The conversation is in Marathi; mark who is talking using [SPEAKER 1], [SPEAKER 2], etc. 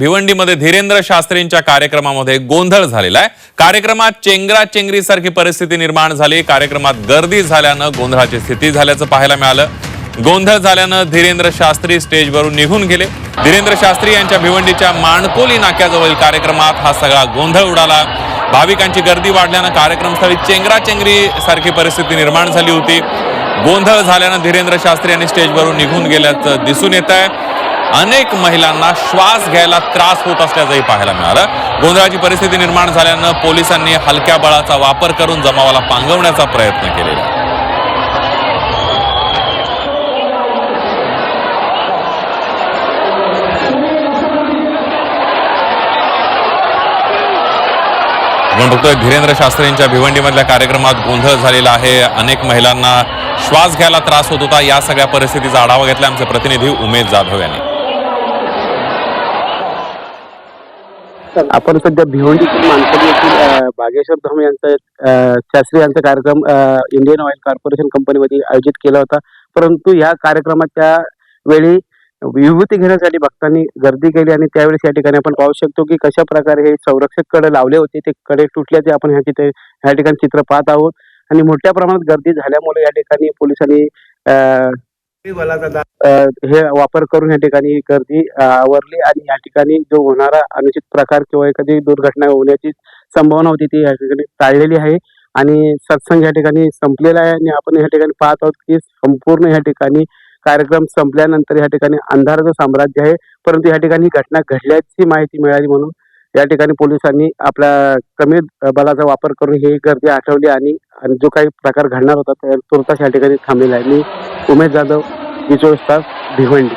[SPEAKER 1] भिवंडीमध्ये धीरेंद्र शास्त्रींच्या कार्यक्रमामध्ये गोंधळ झालेला आहे. कार्यक्रमात चेंगरा चेंगरी सारखी परिस्थिती निर्माण झाली. कार्यक्रमात गर्दी झाल्यानं गोंधळाची स्थिती झाल्याचं पाहायला मिळालं. गोंधळ झाल्यानं धीरेंद्र शास्त्री स्टेजवरून निघून गेले. धीरेंद्र शास्त्री यांच्या भिवंडीच्या माणकोली नाक्याजवळील कार्यक्रमात हा सगळा गोंधळ उडाला. भाविकांची गर्दी वाढल्यानं कार्यक्रमस्थळी चेंगरा चेंगरी सारखी परिस्थिती निर्माण झाली होती. गोंधळ झाल्यानं धीरेंद्र शास्त्री यांनी स्टेजवरून निघून गेल्याचं दिसून येत आहे. अनेक महिलांना श्वास घ्यायला त्रास होत असल्याचंही पाहायला मिळालं. गोंधळाची परिस्थिती निर्माण झाल्यानं पोलिसांनी हलक्या बळाचा वापर करून जमावाला पांगवण्याचा प्रयत्न केलेला. आहे. आपण बघतोय धीरेंद्र शास्त्रींच्या भिवंडीमधल्या कार्यक्रमात गोंधळ झालेला आहे. अनेक महिलांना श्वास घ्यायला त्रास होत होता. या सगळ्या परिस्थितीचा आढावा घेतला आमचे प्रतिनिधी उमेश जाधव यांनी.
[SPEAKER 2] आपण सध्या भिवंडीतील मानकरी येथील बागेश्वर धम यांचा शास्त्री यांचा कार्यक्रम इंडियन ऑइल कॉर्पोरेशन कंपनीमध्ये आयोजित केला होता. परंतु या कार्यक्रमात त्यावेळी विभूती घेण्यासाठी भक्तांनी गर्दी केली आणि त्यावेळेस या ठिकाणी आपण पाहू शकतो की कशा प्रकारे हे संरक्षककडे लावले होते ते कडे तुटल्याचे आपण ह्या तिथे ह्या ठिकाणी चित्र पाहत आहोत. आणि मोठ्या प्रमाणात गर्दी झाल्यामुळे या ठिकाणी पोलिसांनी हे वापर करून या ठिकाणी गर्दी आवरली आणि या ठिकाणी जो होणारा अनुचित प्रकार किंवा एखादी दुर्घटना होण्याची संभावना होती ती या ठिकाणी टाळलेली आहे. आणि सत्संग या ठिकाणी संपलेला आहे आणि आपण या ठिकाणी पाहत आहोत की संपूर्ण या ठिकाणी कार्यक्रम संपल्यानंतर या ठिकाणी अंधाराचं साम्राज्य आहे. परंतु या ठिकाणी ही घटना घडल्याची माहिती मिळाली म्हणून या ठिकाणी पोलिसांनी आपला कमी बलाचा वापर करून ही गर्दी आठवली आणि आणि जो काही प्रकार घडणार होता त्या तुर्तास या ठिकाणी थांबलेला आहे. मी उमेश जाधव चोवीस तास भिवंडी